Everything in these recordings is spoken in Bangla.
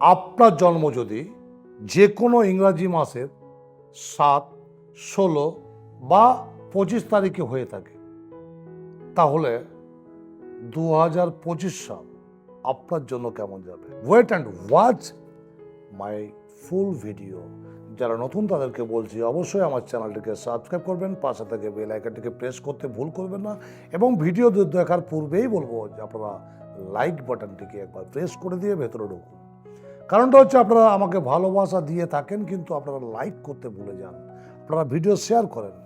আপনার জন্ম যদি যে কোনো ইংরাজি মাসের সাত, ষোলো বা পঁচিশ তারিখে হয়ে থাকে, তাহলে দু হাজার পঁচিশ সাল আপনার জন্য কেমন যাবে? Wait and watch my full video যারা নতুন তাদেরকে বলছি, অবশ্যই আমার চ্যানেলটিকে সাবস্ক্রাইব করবেন, পাশে থেকে বেল আইকনটিকে প্রেস করতে ভুল করবেন না, এবং ভিডিও দেখার পূর্বেই বলব যে আপনারা লাইক বাটনটিকে একবার প্রেস করে দিয়ে ভেতরে ঢুকুন। কারণটা হচ্ছে আপনারা আমাকে ভালোবাসা দিয়ে থাকেন, কিন্তু আপনারা লাইক করতে ভুলে যান। আপনারা ভিডিও শেয়ার করেন।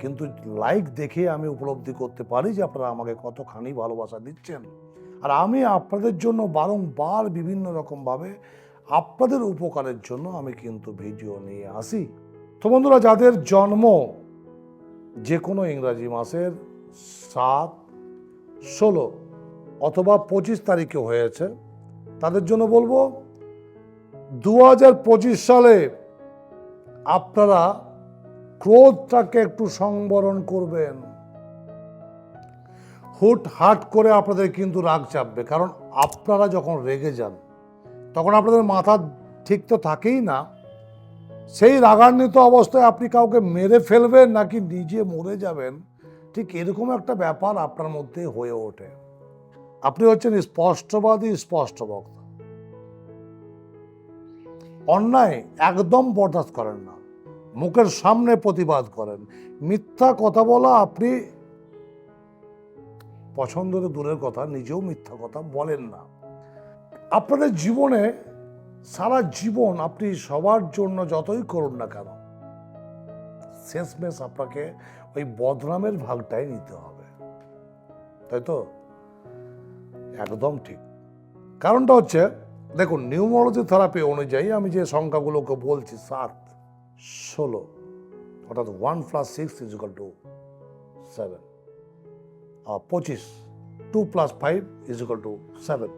কিন্তু লাইক দেখে আমি উপলব্ধি করতে পারি যে আপনারা আমাকে কতখানি ভালোবাসা দিচ্ছেন। আর আমি আপনাদের জন্য বারংবার বিভিন্ন রকমভাবে আপনাদের উপকারের জন্য আমি কিন্তু ভিডিও নিয়ে আসি। তো বন্ধুরা, যাদের জন্ম যে কোনো ইংরাজি মাসের সাত, ষোলো অথবা পঁচিশ তারিখে হয়েছে, তাদের জন্য বলব দু হাজার পঁচিশ সালে আপনারা ক্রোধটাকে একটু সংবরণ করবেন। হুট হাট করে আপনাদের কিন্তু রাগ চাপবে, কারণ আপনারা যখন রেগে যান, তখন আপনাদের মাথা ঠিক তো থাকেই না। সেই রাগান্বিত অবস্থায় আপনি কাউকে মেরে ফেলবেন নাকি নিজে মরে যাবেন, ঠিক এরকম একটা ব্যাপার আপনার মধ্যে হয়ে ওঠে। আপনি হচ্ছেন স্পষ্টবাদী স্পষ্ট বক্তা। অন্যায় একদম বরদাস্ত করেন না। মুখের সামনে প্রতিবাদ করেন। মিথ্যা কথা বলা আপনি পছন্দের দূরের কথা, নিজেও মিথ্যা কথা বলেন না। আপনাদের জীবনে সারা জীবন আপনি সবার জন্য যতই করুন না কেন, শেষমেশ আপনাকে ওই বদনামের ভাগটাই নিতে হবে। তাই তো? একদম ঠিক। কারণটা হচ্ছে দেখুন নিউমোলজি থেরাপি অনুযায়ী আমি যে সংখ্যাগুলোকে বলছি সাত ষোলো, অর্থাৎ one plus six equal two seven আর পঁচিশ two plus five equal two seven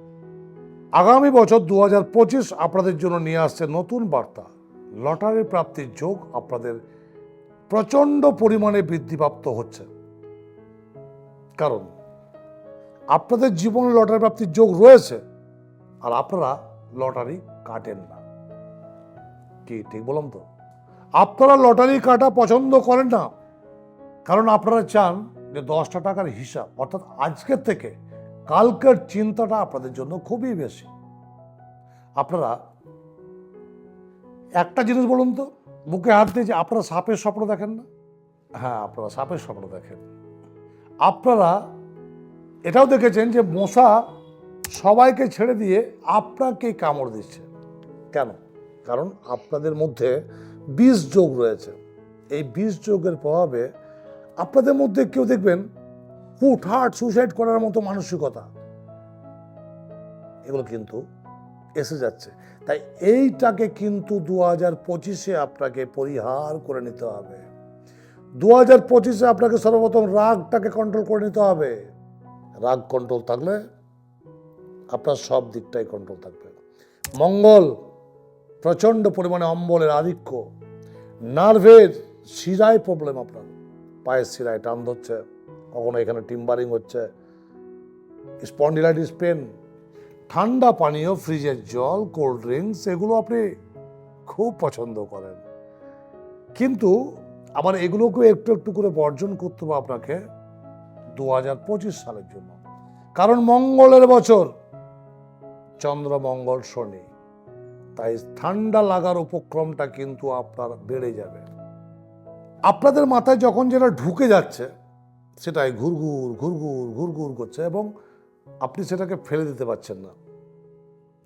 আগামী বছর দু হাজার পঁচিশ আপনাদের জন্য নিয়ে আসছে নতুন বার্তা। লটারি প্রাপ্তির যোগ আপনাদের প্রচণ্ড পরিমাণে বৃদ্ধিপ্রাপ্ত হচ্ছে। কারণ আপনাদের জীবনে লটারি প্রাপ্তির যোগ রয়েছে। আর আপনারা লটারি কাটেন না। কি ঠিক বললাম তো? আপনারা লটারি কাটা পছন্দ করেন না, কারণ আপনারা চান যে দশটা টাকার হিসাব, অর্থাৎ আজকের থেকে কালকের চিন্তাটা আপনাদের জন্য খুবই বেশি। আপনারা একটা জিনিস বলুন তো বুকে হাত দিয়ে যে আপনারা সাপের স্বপ্ন দেখেন না? হ্যাঁ আপনারা সাপের স্বপ্ন দেখেন। আপনারা এটাও দেখেছেন যে মশা সবাইকে ছেড়ে দিয়ে আপনাকে কামড় দিচ্ছে। কেন? কারণ আপনাদের মধ্যে বিষ যোগ রয়েছে। এই বিষ যোগের প্রভাবে আপনাদের মধ্যে কেউ দেখবেন হুটহাট সুইসাইড করার মতো মানসিকতা। এগুলো কিন্তু এসে যাচ্ছে। তাই এইটাকে কিন্তু দু হাজার পঁচিশে আপনাকে পরিহার করে নিতে হবে। দু হাজার পঁচিশে আপনাকে সর্বপ্রথম রাগটাকে কন্ট্রোল করে নিতে হবে। রাগ কন্ট্রোল থাকলে আপনার সব দিকটাই কন্ট্রোল থাকবে। মঙ্গল, প্রচণ্ড পরিমাণে অম্বলের আধিক্য। নার্ভের শিরায় প্রবলেম আপনার। পায়ের শিরায় টান ধরছে, কখনো এখানে টিম্বারিং হচ্ছে। স্পন্ডিলাইটিস পেন ঠান্ডা পানীয় ফ্রিজের জল কোল্ড ড্রিঙ্কস এগুলো আপনি খুব পছন্দ করেন। কিন্তু আবার এগুলোকে একটু একটু করে বর্জন করতে হবে আপনাকে দু হাজার পঁচিশ সালের জন্য। কারণ মঙ্গলের বছর চন্দ্র মঙ্গল শনি। তাই ঠান্ডা লাগার উপক্রমটা কিন্তু আপনার বেড়ে যাবে। আপনাদের মাথায় যখন যেটা ঢুকে যাচ্ছে, সেটাই ঘুরঘুর ঘুরঘুর ঘুরঘুর করছে এবং আপনি সেটাকে ফেলে দিতে পারছেন না।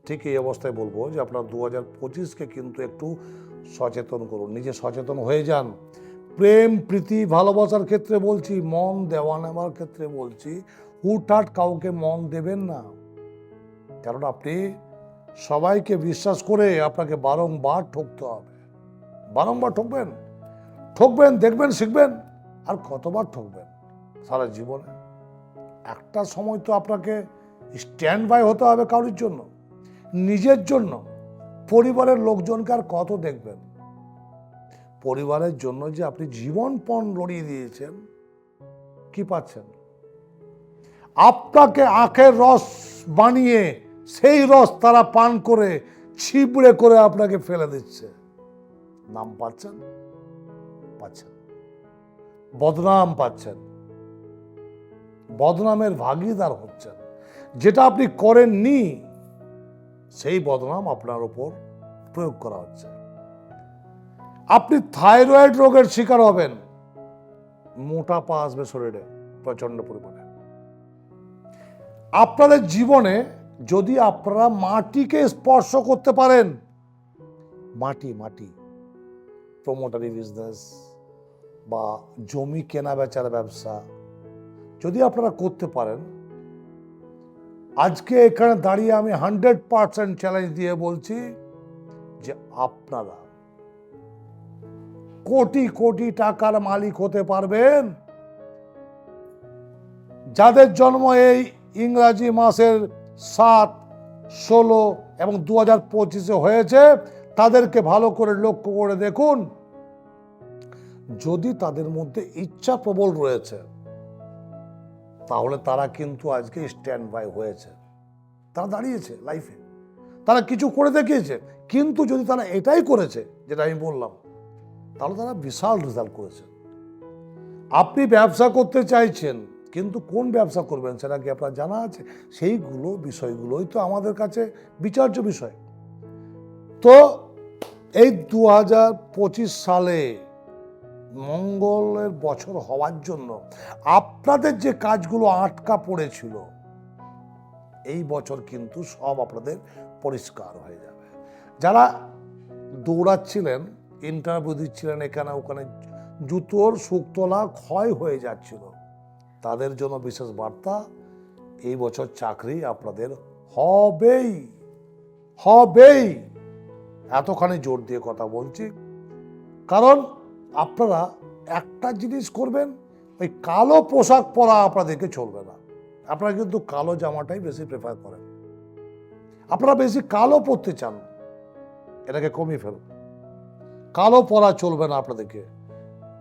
ঠিক এই অবস্থায় বলব যে আপনার দু হাজার পঁচিশকে কিন্তু একটু সচেতন করুন, নিজে সচেতন হয়ে যান। প্রেম, প্রীতি, ভালোবাসার ক্ষেত্রে বলছি, মন দেওয়া নেওয়ার ক্ষেত্রে বলছি, হুটহাট কাউকে মন দেবেন না। কারণ আপনি সবাইকে বিশ্বাস করে আপনাকে বারংবার ঠকতে হবে। বারংবার ঠকবেন। ঠকবেন, দেখবেন, শিখবেন, আর কতবার ঠকবেন? সারা জীবনে। একটা সময় তো আপনাকে স্ট্যান্ড বাই হতে হবে কারোর জন্য, নিজের জন্য। পরিবারের লোকজনকে আর কত দেখবেন? পরিবারের জন্য যে আপনি জীবনপণ লড়িয়ে দিয়েছেন, কি পাচ্ছেন? আপনাকে আখের রস বানিয়ে সেই রস তারা পান করে ছিপড়ে করে আপনাকে ফেলে দিচ্ছে। নাম পাচ্ছেন? পাচ্ছেন। বদনাম পাচ্ছেন। বদনামের ভাগিদার হচ্ছেন। যেটা আপনি করেননি, সেই বদনাম আপনার উপর প্রয়োগ করা হচ্ছে। আপনি থাইরয়েড রোগের শিকার হবেন। মোটাপা আসবে শরীরে প্রচণ্ড পরিমাণে। আপনাদের জীবনে যদি আপনারা মাটিকে স্পর্শ করতে পারেন। মাটি মাটি। প্রমোটারি বিজনেস বা জমি কেনা বেচার ব্যবসা যদি আপনারা করতে পারেন, আজকে এখানে দাঁড়িয়ে আমি হান্ড্রেড পার্সেন্ট চ্যালেঞ্জ দিয়ে বলছি যে আপনারা কোটি কোটি টাকার মালিক হতে পারবেন। যাদের জন্ম এই ইংরাজি মাসের সাত, ষোলো এবং দু হাজার পঁচিশে হয়েছে। তাদেরকে ভালো করে লক্ষ্য করে দেখুন। যদি তাদের মধ্যে ইচ্ছা প্রবল রয়েছে, তাহলে তারা কিন্তু আজকে স্ট্যান্ড বাই হয়েছে। তারা দাঁড়িয়েছে লাইফে তারা কিছু করে দেখিয়েছে, কিন্তু যদি তারা এটাই করেছে, যেটা আমি বললাম, তাহলে তারা বিশাল রেজাল্ট করেছে। আপনি ব্যবসা করতে চাইছেন কিন্তু কোন ব্যবসা করবেন সেটা কি আপনার জানা আছে? সেইগুলো বিষয়গুলোই তো আমাদের কাছে বিচার্য বিষয়। তো এই দু হাজার পঁচিশ সালে মঙ্গলের বছর হওয়ার জন্য আপনাদের যে কাজগুলো আটকা পড়েছিল, এই বছর কিন্তু সব আপনাদের পরিষ্কার হয়ে যাবে। যারা দৌড়াচ্ছিলেন ইন্টারভিউ দিচ্ছিলেন এখানে ওখানে, জুতোর শুকতলা ক্ষয় হয়ে যাচ্ছিল। তাদের জন্য বিশেষ বার্তা, এই বছর চাকরি আপনাদের হবেই হবেই। এতখানি জোর দিয়ে কথা বলছি। কারণ আপনারা একটা জিনিস করবেন, ওই কালো পোশাক পরা আপনাদেরকে চলবে না। আপনারা কিন্তু কালো জামাটাই বেশি প্রেফার করেন। আপনারা বেশি কালো পরতে চান, এটাকে কমিয়ে ফেলুন। কালো পরা চলবে না আপনাদেরকে।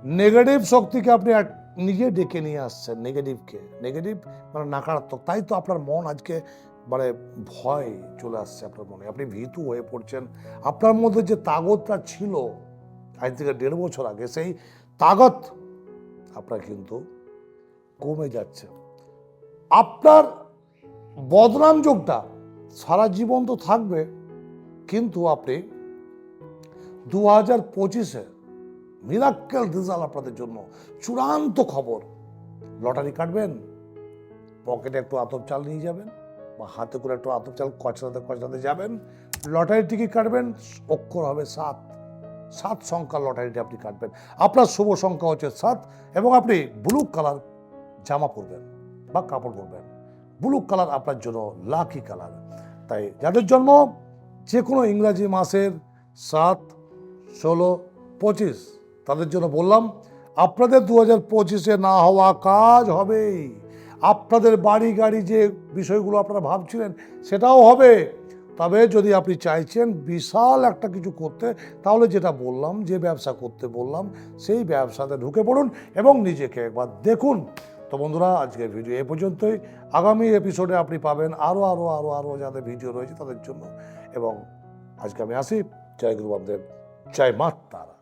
নেগেটিভ শক্তিকে আপনি নিজে ডেকে নিয়ে আসছেন নেগেটিভকে নেগেটিভ মানে নাকারাত্মক। তাই তো আপনার মন আজকে মানে ভয় চলে আসছে আপনার মনে। আপনি ভীতু হয়ে পড়ছেন। আপনার মধ্যে যে তাগতটা ছিল, আজ থেকে দেড় বছর আগে, সেই তাগত আপনার কিন্তু কমে যাচ্ছে। আপনার বদনাম যোগটা সারা জীবন তো থাকবে, কিন্তু আপনি দু হাজার পঁচিশে মিরাক্কেল রেজাল্ট আপনাদের জন্য চূড়ান্ত খবর। লটারি কাটবেন, পকেটে একটু আতপ চাল নিয়ে যাবেন, বা হাতে করে একটু আতপ চাল কচলাতে কচলাতে যাবেন, লটারি টিকিট কাটবেন, অক্ষর হবে সাত। সাত সংখ্যার লটারিটি আপনি কাটবেন। আপনার শুভ সংখ্যা হচ্ছে সাত, এবং আপনি ব্লু কালার জামা পরবেন বা কাপড় পরবেন। ব্লু কালার আপনার জন্য লাকি কালার। তাই যাদের জন্ম যে কোনো ইংরাজি মাসের সাত, ষোলো, পঁচিশ তাদের জন্য বললাম, আপনাদের দু হাজার পঁচিশে না হওয়া কাজ হবেই আপনাদের বাড়ি গাড়ি যে বিষয়গুলো আপনারা ভাবছিলেন, সেটাও হবে। তবে যদি আপনি চাইছেন বিশাল একটা কিছু করতে, তাহলে যেটা বললাম, যে ব্যবসা করতে বললাম, সেই ব্যবসাতে ঢুকে পড়ুন এবং নিজেকে একবার দেখুন। তো বন্ধুরা, আজকের ভিডিও এ পর্যন্তই। আগামী এপিসোডে আপনি পাবেন আরও আরও আরও আরও যাদের ভিডিও রয়েছে তাদের জন্য। এবং আজকে আমি আসি। জয় গুরু বামদেব, জয় মা তারা